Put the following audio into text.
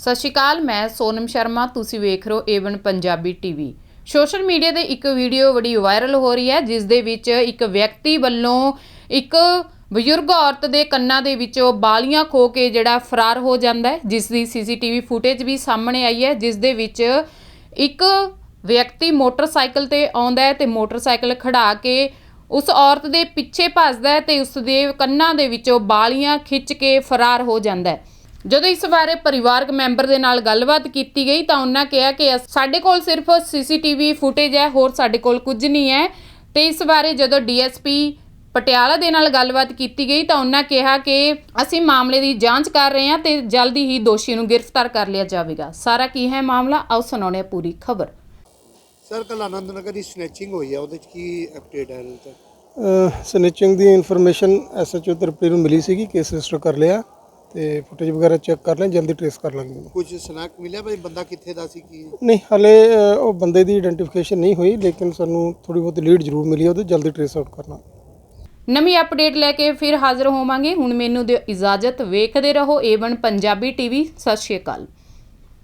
ਸਤਿ ਸ਼੍ਰੀ ਅਕਾਲ, ਮੈਂ ਸੋਨਮ ਸ਼ਰਮਾ, ਤੁਸੀਂ ਵੇਖ ਰਹੇ ਹੋ Avon Punjabi TV social media ਤੇ ਇੱਕ ਵੀਡੀਓ ਬੜੀ ਵਾਇਰਲ ਹੋ ਰਹੀ ਹੈ, ਜਿਸ ਦੇ ਵਿੱਚ ਇੱਕ ਵਿਅਕਤੀ ਵੱਲੋਂ ਇੱਕ ਬਜ਼ੁਰਗ ਔਰਤ ਦੇ ਕੰਨਾਂ ਦੇ ਵਿੱਚੋਂ ਬਾਲੀਆਂ ਖੋ ਕੇ ਜਿਹੜਾ ਫਰਾਰ ਹੋ ਜਾਂਦਾ ਹੈ, ਜਿਸ ਦੀ ਸੀਸੀਟੀਵੀ ਫੁਟੇਜ ਵੀ ਸਾਹਮਣੇ ਆਈ ਹੈ, ਜਿਸ ਦੇ ਵਿੱਚ ਇੱਕ ਵਿਅਕਤੀ ਮੋਟਰਸਾਈਕਲ ਤੇ ਆਉਂਦਾ ਹੈ ਤੇ ਮੋਟਰਸਾਈਕਲ ਖੜਾ ਕੇ ਉਸ ਔਰਤ ਦੇ ਪਿੱਛੇ ਭੱਜਦਾ ਹੈ ਤੇ ਉਸ ਦੇ ਕੰਨਾਂ ਦੇ ਵਿੱਚੋਂ ਬਾਲੀਆਂ ਖਿੱਚ ਕੇ ਫਰਾਰ ਹੋ ਜਾਂਦਾ ਹੈ। ਜਦੋਂ ਇਸ ਬਾਰੇ ਪਰਿਵਾਰਕ ਮੈਂਬਰ ਦੇ ਨਾਲ ਗੱਲਬਾਤ ਕੀਤੀ ਗਈ ਤਾਂ ਉਹਨਾਂ ਕਿਹਾ ਕਿ ਸਾਡੇ ਕੋਲ ਸਿਰਫ ਸੀਸੀਟੀਵੀ ਫੁਟੇਜ ਹੈ ਹੋਰ ਸਾਡੇ ਕੋਲ ਕੁਝ ਨਹੀਂ ਹੈ। ਤੇ ਇਸ ਬਾਰੇ ਜਦੋਂ ਡੀਐਸਪੀ ਪਟਿਆਲਾ ਦੇ ਨਾਲ ਗੱਲਬਾਤ ਕੀਤੀ ਗਈ ਤਾਂ ਉਹਨਾਂ ਕਿਹਾ ਕਿ ਅਸੀਂ ਮਾਮਲੇ ਦੀ ਜਾਂਚ ਕਰ ਰਹੇ ਹਾਂ ਤੇ ਜਲਦੀ ਹੀ ਦੋਸ਼ੀ ਨੂੰ ਗ੍ਰਿਫਤਾਰ ਕਰ ਲਿਆ ਜਾਵੇਗਾ। ਸਾਰਾ ਕੀ ਹੈ ਮਾਮਲਾ? ਆਓ ਸੁਣਾਉਂਦੇ ਹਾਂ ਪੂਰੀ ਖਬਰ। ਸਰ ਕੱਲ ਆਨੰਦ ਨਗਰ ਦੀ ਸਨੈਚਿੰਗ ਹੋਈ ਹੈ ਉਹਦੇ ਚ ਕੀ ਅਪਡੇਟ ਹੈ ਸਨਿਚਿੰਗ ਦੀ ਇਨਫੋਰਮੇਸ਼ਨ ਐਸਐਚਓ ਤਰਪੀ ਨੂੰ ਮਿਲੀ ਸੀਗੀ ਕੇਸ ਰਜਿਸਟਰ ਕਰ ਲਿਆ। ਤੇ ਫੁਟੇਜ ਵਗੈਰਾ ਚੈੱਕ ਕਰ ਲਿਆ ਜਲਦੀ ਟ੍ਰੇਸ ਕਰ ਲਾਂਗੇ ਉਹਨੂੰ। ਕੁਝ ਸਨੈਕ ਮਿਲਿਆ ਭਾਈ ਬੰਦਾ ਕਿੱਥੇ ਦਾ ਸੀ ਕੀ? ਨਹੀਂ ਹਲੇ ਉਹ ਬੰਦੇ ਦੀ ਆਇਡੈਂਟੀਫਿਕੇਸ਼ਨ ਨਹੀਂ ਹੋਈ ਲੇਕਿਨ ਸਾਨੂੰ ਥੋੜੀ ਬਹੁਤ ਲੀਡ ਜ਼ਰੂਰ ਮਿਲੀ ਹੈ ਉਹਦੇ ਜਲਦੀ ਟ੍ਰੇਸ ਆਊਟ ਕਰਨਾ। ਨਵੀਂ ਅਪਡੇਟ ਲੈ ਕੇ ਫਿਰ ਹਾਜ਼ਰ ਹੋਵਾਂਗੇ। ਹੁਣ ਮੈਨੂੰ ਦਿਓ ਇਜਾਜ਼ਤ ਵੇਖਦੇ ਰਹੋ ਏਵਨ ਪੰਜਾਬੀ ਟੀਵੀ ਸਤਿ ਸ਼੍ਰੀ ਅਕਾਲ।